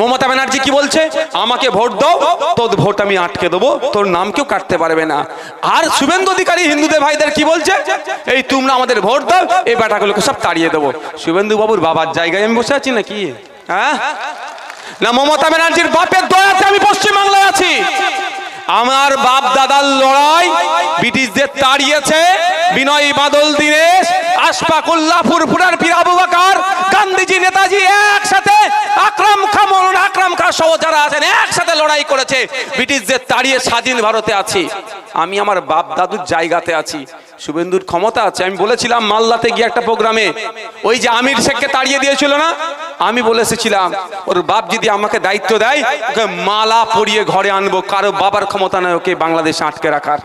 মমতা ব্যানার্জি কি বলছে? আমাকে ভোট দাও, তোর ভোট আমি আটকে দেবো, তোর নাম কেউ কাটতে পারবে না। আর শুভেন্দু অধিকারী হিন্দুদের ভাইদের কি বলছে? এই তোমরা আমাদের ভোট দাও, এই বেটাগুলোকে সব তাড়িয়ে দেবো। শুভেন্দু বাবুর বাবার জায়গায় আমি বসে আছি নাকি? হ্যাঁ? না, মমতা ব্যানার্জির বাপের দয়াতে আমি পশ্চিমবাংলায় আছি। আমার বাপ দাদার লড়াই ব্রিটিশদের তাড়িয়েছে, বিনয় বাদল, দীনেশ, আশফাকুল্লাহ, ফুরফুরার পীর আবু বাকার, গান্ধীজি, নেতাজি একসাথে সহ যারা আছেন, একসাথে লড়াই করেছে, ব্রিটিশদের তাড়িয়ে স্বাধীন ভারতে আছি। আমি আমার বাপ দাদুর জায়গাতে আছি, শুভেন্দুর ক্ষমতা আছে। আমি বলেছিলাম মাল্লাতে গিয়ে একটা প্রোগ্রামে, ওই যে আমির শেখকে তাড়িয়ে দিয়েছিল না? আমি বলে এসেছিলাম, ওর বাপ যদি আমাকে দায়িত্ব দেয়, ওকে মালা পরিয়ে ঘরে আনব, কারও বাবার ক্ষমতা নয়, ওকে বাংলাদেশে আটকে রাখার।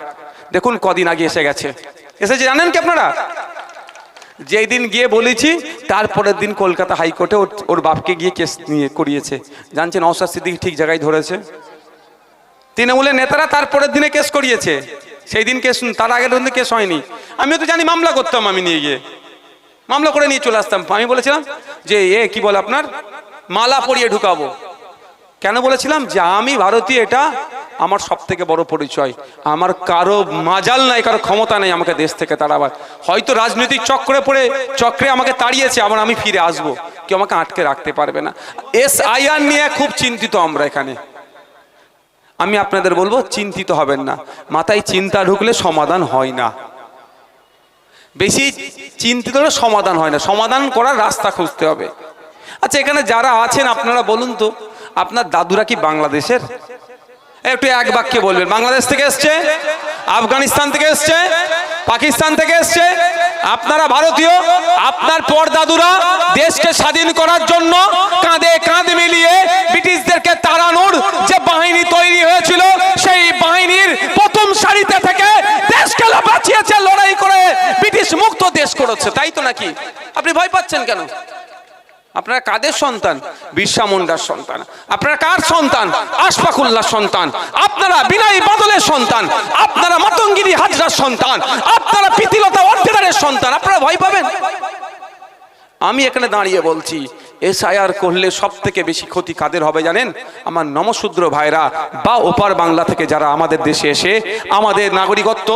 দেখুন কদিন আগে এসে গেছে। এসেছে, জানেন কি আপনারা? যেই দিন গিয়ে বলেছি, তারপরের দিন কলকাতা হাইকোর্টে ওর- বাপকে গিয়ে কেস নিয়ে করিয়েছে। জানছেন অসাদ সিদ্দিকি ঠিক জায়গায় ধরেছে। তৃণমূলের নেতারা তারপরের দিনে কেস করিয়েছে। সেই দিন কেস তার আগের দিন কেস হয়নি। আমিও তো জানি মামলা করতাম আমি নিয়ে গিয়ে। মামলা করে নিয়ে চলে আসতাম। আমি বলেছিলাম যে, এ, কি বলে আপনার? মালা পরিয়ে ঢুকাবো। কেন বলেছিলাম যে, আমি ভারতীয়, এটা আমার সব থেকে বড় পরিচয়। আমার কারও মাজাল নাই, কারও ক্ষমতা নেই আমাকে দেশ থেকে তাড়াবার। হয়তো রাজনৈতিক চক্রে পড়ে, চক্রে আমাকে তাড়িয়েছে, আবার আমি ফিরে আসব। কেউ আমাকে আটকে রাখতে পারবে না। এস আইআর নিয়ে খুব চিন্তিত আমরা এখানে। আমি আপনাদের বলব, চিন্তিত হবেন না। মাথায় চিন্তা ঢুকলে সমাধান হয় না। বেশি চিন্তিত হলে সমাধান হয় না। সমাধান করার রাস্তা খুঁজতে হবে। আচ্ছা এখানে যারা আছেন আপনারা বলুন তো, আপনার দাদুরা কি বাংলাদেশের? একটু এক বাক্যে বলবেন। বাংলাদেশ থেকে এসছে, আফগানিস্তান থেকে এসছে, পাকিস্তান থেকে এসছে। আপনারা ভারতীয়, আপনার পর দাদুরা দেশকে স্বাধীন করার জন্য কাঁধে কাঁধ মিলিয়ে ব্রিটিশদেরকে তাড়ানোর যে বাহিনী তৈরি হয়েছিল, সেই বাহিনীর প্রথম সারিতে থেকে দেশকে বাঁচিয়েছে, লড়াই করে ব্রিটিশ মুক্ত দেশ করেছে। তাই তো নাকি? আপনি ভয় পাচ্ছেন কেন? আপনারা কাদের সন্তান? বিশ্বা মুন্ডার সন্তান। আপনারা কার সন্তান? আশফাকুল্লাহ সন্তান। আপনারা বিনাই বাদলের সন্তান। আপনারা মাতঙ্গিরি হাজরার সন্তান। আপনারা পিতিলতা অর্ধেদারের সন্তান। আপনারা ভয় পাবেন? আমি এখানে দাঁড়িয়ে বলছি এসআইআর করলে সব থেকে বেশি ক্ষতি কাদের হবে জানেন? আমার নমশূদ্র ভাইরা, বা ওপার বাংলা থেকে যারা আমাদের দেশে এসে, আমাদের নাগরিকত্ব,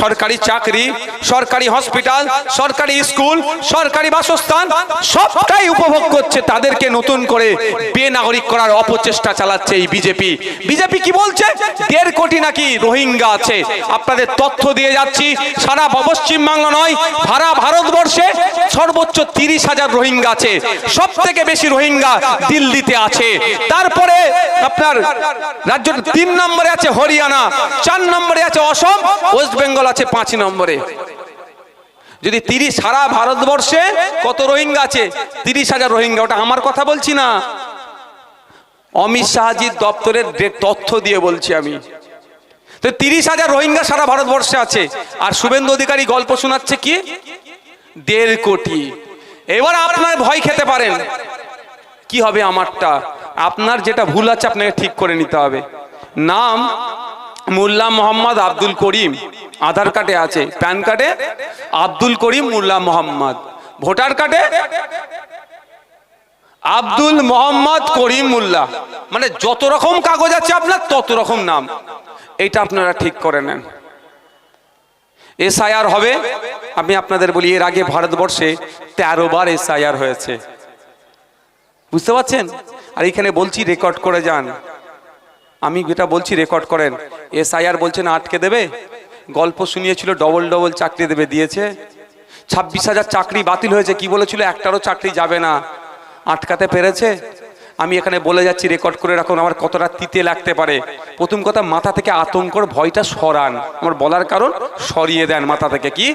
সরকারি চাকরি, সরকারি হসপিটাল, সরকারি স্কুল, সরকারি বাসস্থান, সবটাই উপভোগ করছে তাদেরকে নতুন করে বেনাগরিক করার অপচেষ্টা চালাচ্ছে এই বিজেপি। বিজেপি কি বলছে? দেড় কোটি নাকি রোহিঙ্গা আছে। আপনাদের তথ্য দিয়ে যাচ্ছি, সারা পশ্চিম বাংলা নয়, সারা ভারতবর্ষে সর্বোচ্চ তিরিশ হাজার রোহিঙ্গা আছে। সব থেকে বেশি রোহিঙ্গা দিল্লিতে আছে। তারপরে আপনার রাজ্য তিন নম্বরে আছে হরিয়ানা, চার নম্বরে আছে অসম, ওয়েস্ট বেঙ্গল আছে পাঁচ নম্বরে। যদি তিরিশ সারা ভারতবর্ষে কত রোহিঙ্গা আছে? তিরিশ হাজার রোহিঙ্গা, ওটা আমার কথা বলছি না। অমিত শাহজির দপ্তরের তথ্য দিয়ে বলছি আমি। তো তিরিশ হাজার রোহিঙ্গা সারা ভারতবর্ষে আছে। আর শুভেন্দু অধিকারী গল্প শোনাচ্ছে কি? দেড় কোটি। এবার আপনার ভয় খেতে পারেন। কি হবে আমারটা? আপনার যেটা ভুল আছে আপনাকে ঠিক করে নিতে হবে। নাম মোল্লা মোহাম্মদ আব্দুল করিম। আধার কার্ডে আছে। প্যান কার্ডে? আব্দুল করিম মোল্লা মোহাম্মদ। ভোটার কার্ডে? আব্দুল মোহাম্মদ করিম মোল্লা। মানে যত রকম কাগজ আছে আপনার, তত রকম নাম। এটা আপনারা ঠিক করে নেন। এসআইআর হবে। আমি আপনাদের বলি, এর আগে ভারতবর্ষে তেরো বার এসআইআর হয়েছে। বুঝতে পারছেন? আর এখানে বলছি, রেকর্ড করে যান। আমি যেটা বলছি, রেকর্ড করেন। এসআইআর বলছেন, আটকে দেবে। গল্প শুনিয়েছিল, ডবল ডবল চাকরি দেবে, দিয়েছে। ছাব্বিশ হাজার চাকরি বাতিল হয়েছে, কি বলেছিল? একটারও চাকরি যাবে না। আটকাতে পেরেছে? আমি এখানে বলে যাচ্ছি রেকর্ড করে রাখুন, আমার কতটা তিতে লাগতে পারে। প্রথম কথা, মাথা থেকে আতঙ্কর ভয়টা সরান। আমার বলার কারণ, সরিয়ে দেন মাথা থেকে কি?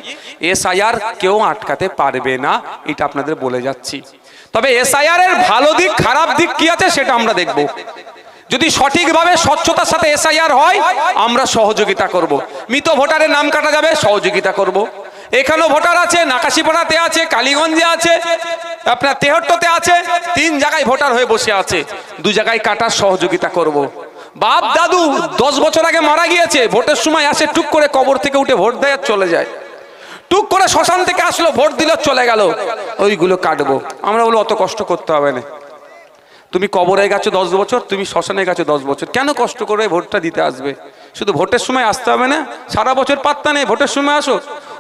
এসআইআর কেউ আটকাতে পারবে না, এটা আপনাদের বলে যাচ্ছি। তবে এসআইআর এর ভালো দিক, খারাপ দিক কি আছে সেটা আমরা দেখব। যদি সঠিকভাবে স্বচ্ছতার সাথে এসআইআর হয়, আমরা সহযোগিতা করব। মৃত ভোটারের নাম কাটা যাবে, সহযোগিতা করব। এখানেও ভোটার আছে, নাকাশিপাড়াতে আছে, কালীগঞ্জে আছে, আপনার তেহট্টতে আছে, তিন জায়গায় ভোটার হয়ে বসে আছে। দু জায়গায় কাটার সহযোগিতা করব। বাপ দাদু দশ বছর আগে মারা গিয়েছে, ভোটের সময় আসে টুক করে কবর থেকে উঠে ভোট দেয় চলে যায়। টুক করে শ্মশান থেকে আসলো, ভোট দিল, চলে গেল। ওইগুলো কাটবো। আমরা বলো, অত কষ্ট করতে হবে না। তুমি কবরে গেছো দশ বছর, তুমি শ্মশানে গেছো দশ বছর। কেন কষ্ট করে ভোটটা দিতে আসবে? শুধু ভোটের সময় আসতে হবে না, সারা বছর পাত্তা নেই, ভোটের সময় আসো।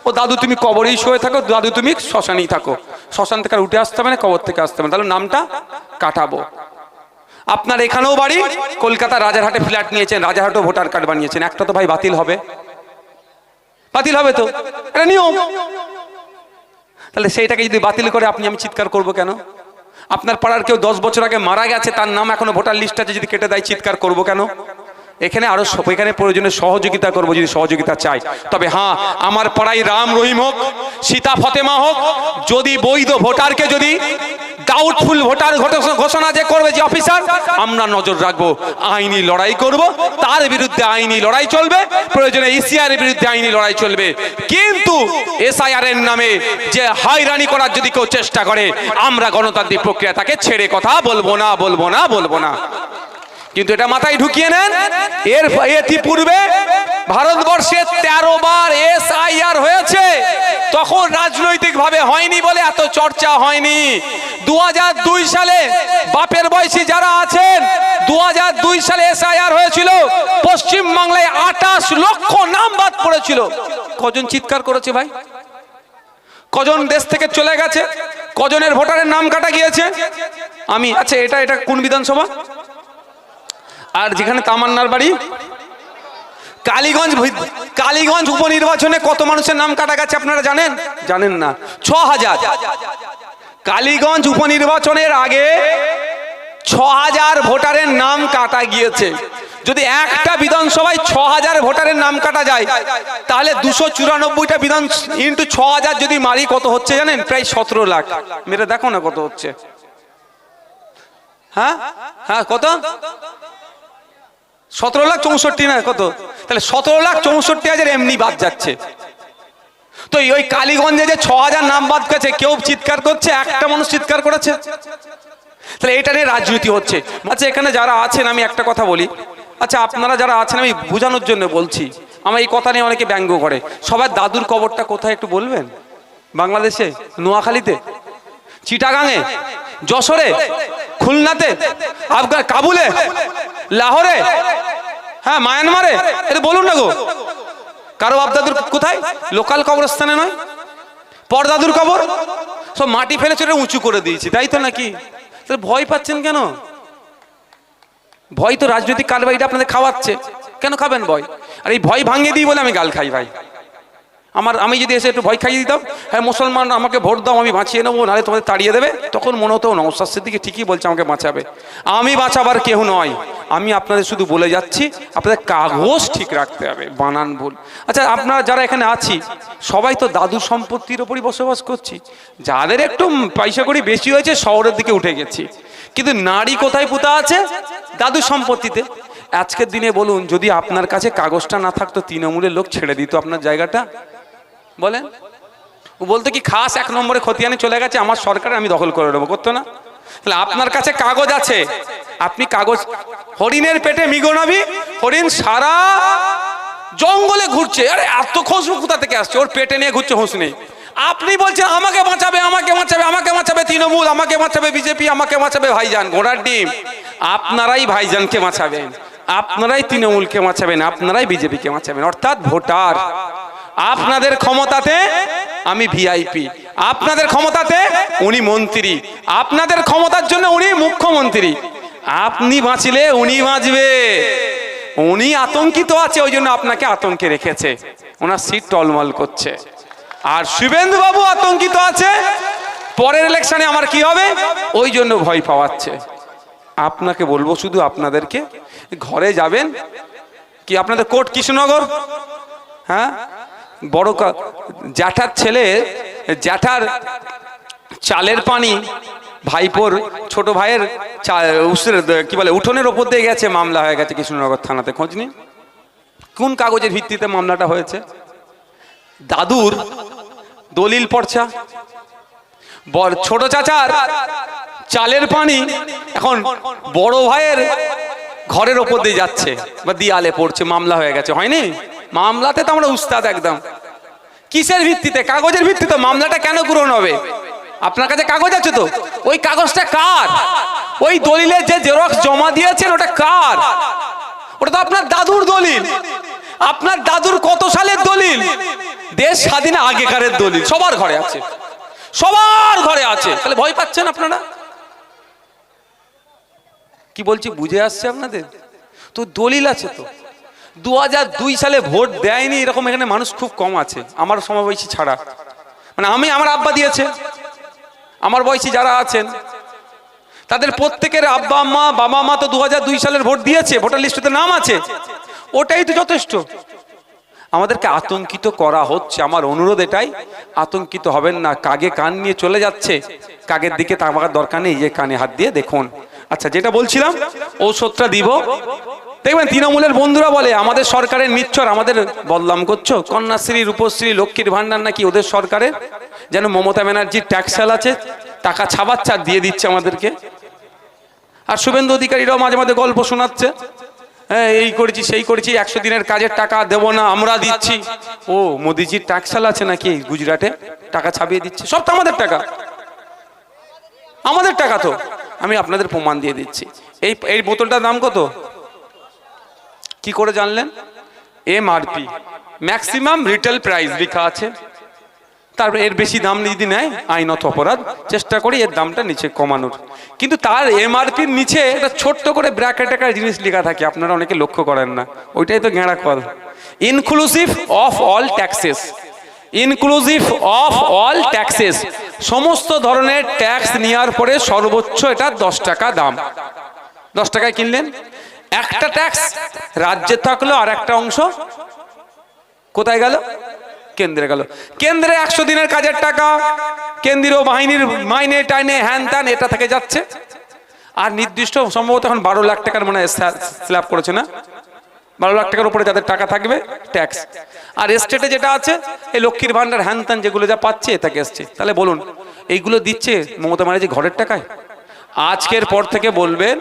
ও দাদু তুমি কবরেই শুয়ে থাকো, দাদু তুমি শ্মশানেই থাকো। শ্মশান থেকে আর উঠে আসতে হবে না, কবর থেকে আসতে হবে তাহলে নামটা কাটাবো। আপনার এখানেও বাড়ি, কলকাতা রাজারহাটে ফ্ল্যাট নিয়েছেন, রাজারহাটও ভোটার কার্ড বানিয়েছেন। একটা তো ভাই বাতিল হবে। বাতিল হবে তো? এটা নিয়ম। তাহলে সেইটাকে যদি বাতিল করে আপনি, আমি চিৎকার করব কেন? আপনার পাড়ার কেউ দশ বছর আগে মারা গেছে, তার নাম এখনও ভোটার লিস্ট আছে, যদি কেটে দেয়, চিৎকার করব কেন? এখানে আরও সব- এখানে প্রয়োজনে সহযোগিতা করব যদি সহযোগিতা চাই। তবে হ্যাঁ আমার পাড়ায় রাম রহিম হোক, সীতা ফতেমা হোক, যদি বৈধ ভোটারকে যদি ডাউটফুল ভোটার ঘোষণা যে করবে যে অফিসার আমরা নজর রাখব, আইনি লড়াই করব, তার বিরুদ্ধে আইনি লড়াই চলবে, প্রয়োজনে ইসিআর এর বিরুদ্ধে আইনি লড়াই চলবে। কিন্তু এসআইআর এর নামে যে হাইরানি করার যদি কেউ চেষ্টা করে, আমরা গণতান্ত্রিক প্রক্রিয়া তাকে ছেড়ে কথা বলব না বলব না বলব না। কিন্তু এটা মাথায় ঢুকিয়ে নেন। এর ইতিপূর্বে ভারতবর্ষে তেরো বার এস আইআর হয়েছে। তখন রাজনৈতিক ভাবে হয়নি বলে এত চর্চা হয়নি। দু দুই সালে বাপের বয়সী যারা আছেন দু দুই সালে এস এসআইআর হয়েছিল। পশ্চিম বাংলায় আটাশ লক্ষ নাম বাদ পড়েছিল। কজন চিৎকার করেছে ভাই? কজন দেশ থেকে চলে গেছে? কজনের ভোটারের নাম কাটা গিয়েছে? আমি আচ্ছা এটা এটা কোন বিধানসভা? আর যেখানে তামান্নার বাড়ি? কালীগঞ্জ কালীগঞ্জ উপনির্বাচনে কত মানুষের নাম কাটা গেছে আপনারা জানেন? জানেন না। ছ হাজার। কালীগঞ্জ উপনির্বাচনের আগে ছ হাজার ভোটারের নাম কাটা গিয়েছে। যদি একটা বিধানসভায় ছ হাজার ভোটারের নাম কাটা যায়, তাহলে দুশো চুরানব্বইটা বিধান ইন্টু ছ হাজার যদি মারি, কত হচ্ছে জানেন? প্রায় সতেরো লাখ। মেরে দেখো না কত হচ্ছে। হ্যাঁ? হ্যাঁ কত? সতেরো লাখ চৌষট্টি না কত? তাহলে সতেরো লাখ চৌষট্টি হাজার এমনি বাদ যাচ্ছে। তো ওই কালীগঞ্জে যে ছ হাজার নাম বাদ গেছে, কেউ চিৎকার করছে? একটা মানুষ চিৎকার করেছে? তাহলে এটা নিয়ে রাজনীতি হচ্ছে। আচ্ছা এখানে যারা আছেন, আমি একটা কথা বলি। আচ্ছা আপনারা যারা আছেন, আমি বোঝানোর জন্য বলছি। আমার এই কথা নিয়ে অনেকে ব্যঙ্গ করে। সবার দাদুর কবরটা কোথায় একটু বলবেন? বাংলাদেশে? নোয়াখালীতে? চিটাগাঙে? যশোরে, খুলনাতে, আফগান কাবুলে, লাহোরে হ্যাঁ মায়ানমারে, এটা বলুন না গো। কারও বাপদাদুর কোথায়? লোকাল কবরস্থানে নয়? পরদাদুর কবর? সব মাটি ফেলে চলে উঁচু করে দিয়েছি, তাই তো নাকি? ভয় পাচ্ছেন কেন? ভয় তো রাজনৈতিক কারবারিটা আপনাদের খাওয়াচ্ছে। কেন খাবেন ভয়? আর এই ভয় ভাঙিয়ে দিই বলে আমি গাল খাই, ভাই। আমার, আমি যদি এসে একটু ভয় খাইয়ে দিতাম হ্যাঁ মুসলমান, আমাকে ভোট দাও, আমি বাঁচিয়ে নেব, নাহলে তোমাদের তাড়িয়ে দেবে। তখন মনে হতো নমস্কার সিদ্দিকি ঠিকই বলছে, আমাকে বাঁচাবে। আমি বাঁচাবার কেউ নয়। আমি আপনাদের শুধু বলে যাচ্ছি, আপনাদের কাগজ ঠিক রাখতে হবে, বানান ভুল। আচ্ছা আপনারা যারা এখানে আছি, সবাই তো দাদু সম্পত্তির ওপরই বসবাস করছি। যাদের একটু পয়সা করি বেশি হয়েছে, শহরের দিকে উঠে গেছি। কিন্তু নারী কোথায় পুতা আছে? দাদু সম্পত্তিতে। আজকের দিনে বলুন, যদি আপনার কাছে কাগজটা না থাকতো, তৃণমূলের লোক ছেড়ে দিত আপনার জায়গাটা। বলেন? ও বলতো কি, খাস এক নম্বরে খতিয়ানে চলে গেছে, আমার সরকার, আমি দখল করে নেব। করতো না? তাহলে আপনার কাছে কাগজ আছে। আপনি কাগজ, হরিণের পেটে মিগোনাবি হরিণ সারা জঙ্গলে ঘুরছে। আরে, এত খুশবু কোথা থেকে আসছে? ওর পেটে নিয়ে ঘুরছে হুঁশ নেই। আপনি বলছেন, আমাকে বাঁচাবে আমাকে বাঁচাবে আমাকে বাঁচাবে তৃণমূল, আমাকে বাঁচাবে বিজেপি, আমাকে বাঁচাবে ভাইজান, ঘোড়ার ডিম। আপনারাই ভাইজানকে বাঁচাবেন, আপনারাই তৃণমূলকে বাঁচাবেন, আপনারাই বিজেপিকে বাঁচাবেন, অর্থাৎ ভোটার। আপনাদের ক্ষমতাতে আমি ভিআইপি আপনাদের ক্ষমতাতে উনি মন্ত্রী। আপনাদের ক্ষমতার জন্য উনি মুখ্যমন্ত্রী। আপনি বাঁচলে উনি বাঁচবে। উনি আতঙ্কিত আছে, ওই জন্য আপনাকে আতঙ্কে রেখেছে। ওনার সিট টলমল করছে। আর শুভেন্দু বাবু আতঙ্কিত আছে, পরের ইলেকশনে আমার কি হবে? ওই জন্য ভয় পাওয়াচ্ছে। আপনাকে বলব শুধু আপনাদেরকে, ঘরে যাবেন। কি আপনাদের কোর্ট কৃষ্ণনগর? হ্যাঁ? বড় জ্যাঠার ছেলে, জ্যাঠার চালের পানি, ভাইপোর ছোট ভাইয়ের কি বলে, উঠোনের ওপর দিয়ে গেছে, মামলা হয়ে গেছে কৃষ্ণনগর থানাতে, খোঁজ নিন কোন কাগজের ভিত্তিতে মামলাটা হয়েছে? দাদুর দলিল পর্চা। বর ছোট চাচার চালের পানি এখন বড় ভাইয়ের ঘরের ওপর দিয়ে যাচ্ছে, বা দিয়ালে পড়ছে, মামলা হয়ে গেছে, হয়নি? মামলাতে তো আমরা উস্তাদ একদম। কিসের ভিত্তিতে? কাগজের ভিত্তিতে মামলাটা কেন গ্রহণ হবে? আপনার কাছে কাগজ আছে তো? ওই কাগজটা কার? ওই দলিলে যে জেরক্স জমা দিয়েছেন, ওটা কার? ওটা তো আপনার দাদুর দলিল। আপনার দাদুর কত সালের দলিল? দেশ স্বাধীন আগেকারের দলিল। সবার ঘরে আছে। সবার ঘরে আছে। তাহলে ভয় পাচ্ছেন আপনারা? কি বলছি, বুঝে আসছে আপনাদের? তো দলিল আছে তো। দু দুই সালে ভোট দেয়নি, এরকম এখানে মানুষ খুব কম আছে, আমার সমবয়সী ছাড়া। মানে আমি, আমার আব্বা দিয়েছে, আমার বয়সী যারা আছেন, তাদের প্রত্যেকের আব্বা, মা, বাবা, মা তো দু সালের ভোট দিয়েছে, ভোটার লিস্টে নাম আছে, ওটাই তো যথেষ্ট। আমাদেরকে আতঙ্কিত করা হচ্ছে, আমার অনুরোধ এটাই, আতঙ্কিত হবেন না, কাগে কান নিয়ে চলে যাচ্ছে, কাগের দিকে তাকার দরকার নেই, যে কানে হাত দিয়ে দেখুন। আচ্ছা যেটা বলছিলাম, ঔষধটা দিব দেখবেন তৃণমূলের বন্ধুরা বলে, আমাদের সরকারের নিচ্ছর, আমাদের বদলাম করছ? কন্যাশ্রী, রূপশ্রী, লক্ষ্মীর ভান্ডার নাকি ওদের সরকারের? যেন মমতা ব্যানার্জির ট্যাক্সাল আছে, টাকা ছাবাচ্ছে দিয়ে দিচ্ছে আমাদেরকে। আর শুভেন্দু অধিকারীরাও মাঝে মাঝে গল্প শোনাচ্ছে। হ্যাঁ এই করেছি, সেই করেছি, একশো দিনের কাজের টাকা দেবো না, আমরা দিচ্ছি। ও, মোদিজির ট্যাক্সাল আছে নাকি গুজরাটে? টাকা ছাপিয়ে দিচ্ছে, সব তো আমাদের টাকা। আমাদের টাকা তো। আমি আপনাদের প্রমাণ দিয়ে দিচ্ছি। এই এই বোতলটার দাম কত? কি করে জানলেন? এমআরপি ম্যাক্সিমাম রিটেল প্রাইস লেখা আছে। তারপরে এর বেশি দাম যদি নেয়, আইনত অপরাধ, চেষ্টা করি এর দামটা নিচে কমানোর। কিন্তু তার এমআরপির নিচে একটা ছোট্ট করে ব্র্যাকেট একটা জিনিস লেখা থাকে, আপনারা অনেকে লক্ষ্য করেন না। ওইটাই তো গেঁড়া call. Inclusive of all taxes inclusive of all taxes সমস্ত ধরনের ট্যাক্স নেওয়ার পরে সর্বোচ্চ এটা দশ টাকা দাম। দশ টাকায় কিনলেন? একটা ট্যাক্স রাজ্যে থাকল আর একটা অংশ। কোথায় গেল? কেন্দ্রে গেল। কেন্দ্রে একশো দিনের কাজের টাকা, কেন্দ্রীয় বাহিনীর মাইনে, টাইনে, হ্যান ত্যান, এটা থেকে যাচ্ছে। আর নির্দিষ্ট সম্ভবত এখন বারো লাখ টাকার মনে স্ল্যাব করেছে না? বারো লাখ টাকার উপরে যাদের টাকা থাকবে ট্যাক্স আর স্টেটে যেটা আছে, এই লক্ষ্মীর ভান্ডার হ্যান ত্যান যেগুলো যা পাচ্ছে থেকে এসছে। তাহলে বলুন, এইগুলো দিচ্ছে মমতা ব্যানার্জি ঘরের টাকায়? আজকের পর থেকে বলবেন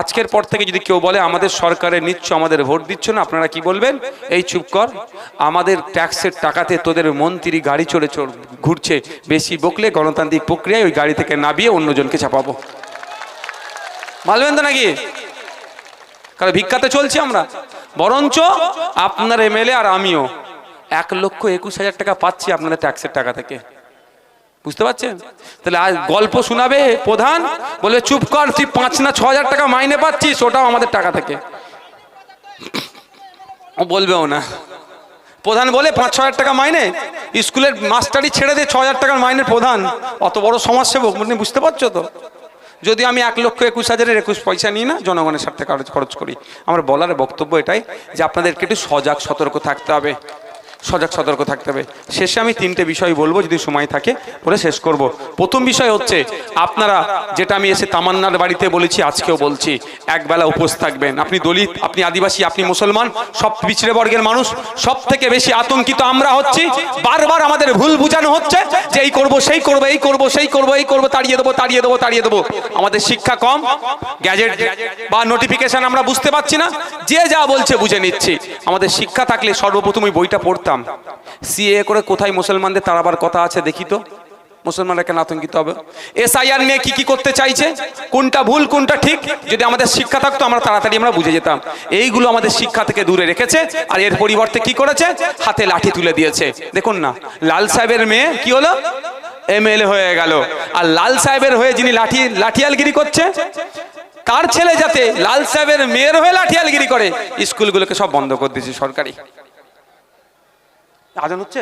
আজকের পর থেকে যদি কেউ বলে, আমাদের সরকারের নিচ্ছ, আমাদের ভোট দিচ্ছ না, আপনারা কি বলবেন? এই চুপ কর, আমাদের ট্যাক্সের টাকাতে তোদের মন্ত্রী গাড়ি চড় ঘুরছে, বেশি বকলে গণতান্ত্রিক প্রক্রিয়ায় ওই গাড়ি থেকে নামিয়ে অন্যজনকে চাপাবো। মানবেন তো নাকি? কারণ ভিক্ষাতে চলছি আমরা। বরঞ্চ আপনার এমএলএ আর আমিও এক লক্ষ একুশ হাজার টাকা পাচ্ছি আপনাদের ট্যাক্সের টাকা থেকে। বুঝতে পারছেন? তাহলে আজ গল্প শোনাবে প্রধান, বলে চুপ কর, তুই পাঁচ না ছ হাজার টাকা মাইনে পাচ্ছিস, ওটাও আমাদের টাকা থেকে। ও বলবেও না। প্রধান বলে, পাঁচ ছ হাজার টাকা মাইনে? স্কুলের মাস্টারই ছেড়ে দিয়ে ছ হাজার টাকার মাইনের প্রধান। অত বড় সমাজসেবক মানে বুঝতে পারছ তো? যদি আমি এক লক্ষ একুশ হাজারের একুশ পয়সা নিই না, জনগণের স্বার্থে খরচ খরচ করি। আমার বলার বক্তব্য এটাই যে আপনাদেরকে একটু সজাগ, সতর্ক থাকতে হবে। সজাগ সতর্ক থাকতে হবে। শেষে আমি তিনটে বিষয় বলব, যদি সময় থাকে, বলে শেষ করব। প্রথম বিষয় হচ্ছে, আপনারা যেটা আমি এসে তামান্নার বাড়িতে বলেছি, আজকেও বলছি, একবেলা উপোস থাকবেন। আপনি দলিত, আপনি আদিবাসী, আপনি মুসলমান, সব পিছড়ে বর্গের মানুষ সব থেকে বেশি আতঙ্কিত আমরা হচ্ছি, বারবার আমাদের ভুল বুঝানো হচ্ছে, যে এই করব, সেই করব, এই করব, সেই করব, এই করব, তাড়িয়ে দেবো তাড়িয়ে দেবো তাড়িয়ে দেবো। আমাদের শিক্ষা কম, গ্যাজেট বা নোটিফিকেশন আমরা বুঝতে পারছি না, যে যা বলছে বুঝে নিচ্ছি। আমাদের শিক্ষা থাকলে সর্বপ্রথম ওই বইটা পড়তাম সিএ করে কোথায় মুসলমানদের তাড়াবার কথা আছে দেখি তো। মুসলমানরা কেন আতঙ্কিত হবে? এসআইআর নিয়ে কি কি করতে চাইছে? কোনটা ভুল, কোনটা ঠিক? যদি আমাদের শিক্ষা থাকতো, আমরা তাড়াতাড়ি আমরা বুঝে যেতাম। এইগুলো আমাদের শিক্ষা থেকে দূরে রেখেছে আর এর পরিবর্তে কি করেছে? হাতে লাঠি তুলে দিয়েছে। দেখুন না, লাল সাহেবের মেয়ে কি হলো? এমএলএ হয়ে গেল। আর লাল সাহেবের হয়ে যিনি লাঠি, লাঠিয়ালগিরি করছে, তার ছেলে যাতে লাল সাহেবের মেয়ের হয়ে লাঠিয়ালগিরি করে, স্কুলগুলোকে সব বন্ধ করে দিয়েছে সরকারি। আজান হচ্ছে?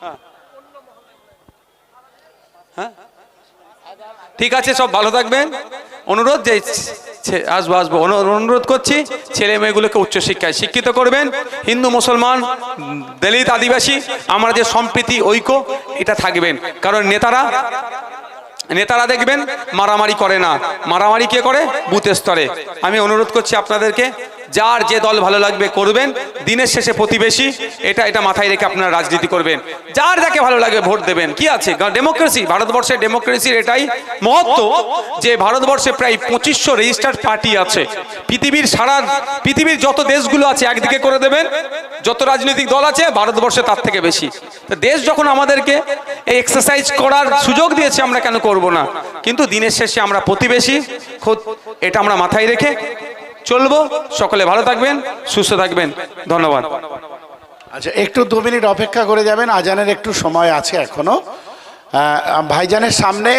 হ্যাঁ। হ্যাঁ? ঠিক আছে, সব ভালো থাকবেন। অনুরোধ যে আসব আসব। অনুরোধ করছি, ছেলে মেয়েগুলোকে উচ্চশিক্ষায় শিক্ষিত করবেন। হিন্দু, মুসলমান, দলিত, আদিবাসী, আমরা যে সম্প্রীতি, ঐক্য, এটা থাকবেন। কারণ নেতারা নেতারা দেখবেন, মারামারি করে না। মারামারি কে করে? বুথ স্তরে। আমি অনুরোধ করছি আপনাদেরকে যার যে দল ভালো লাগবে করবেন, দিনের শেষে প্রতিবেশী, এটা এটা মাথায় রেখে আপনারা রাজনীতি করবেন। যার যাকে ভালো লাগবে ভোট দেবেন। কি আছে? ডেমোক্রেসি ভারতবর্ষের ডেমোক্রেসির এটাই মহত্ব যে ভারতবর্ষে প্রায় পঁচিশশো রেজিস্টার্ড পার্টি আছে। পৃথিবীর সারা, পৃথিবীর যত দেশগুলো আছে একদিকে করে দেবেন। যত রাজনৈতিক দল আছে, ভারতবর্ষে তার থেকে বেশি। তো দেশ যখন আমাদেরকে এই এক্সারসাইজ করার সুযোগ দিয়েছে, আমরা কেন করব না? কিন্তু দিনের শেষে আমরা প্রতিবেশী, খোদ, এটা আমরা মাথায় রেখে চলবো। সকলে ভালো থাকবেন, সুস্থ থাকবেন। ধন্যবাদ। আচ্ছা একটু দু মিনিট অপেক্ষা করে যাবেন। আজানের একটু সময় আছে এখনও। ভাইজানের সামনে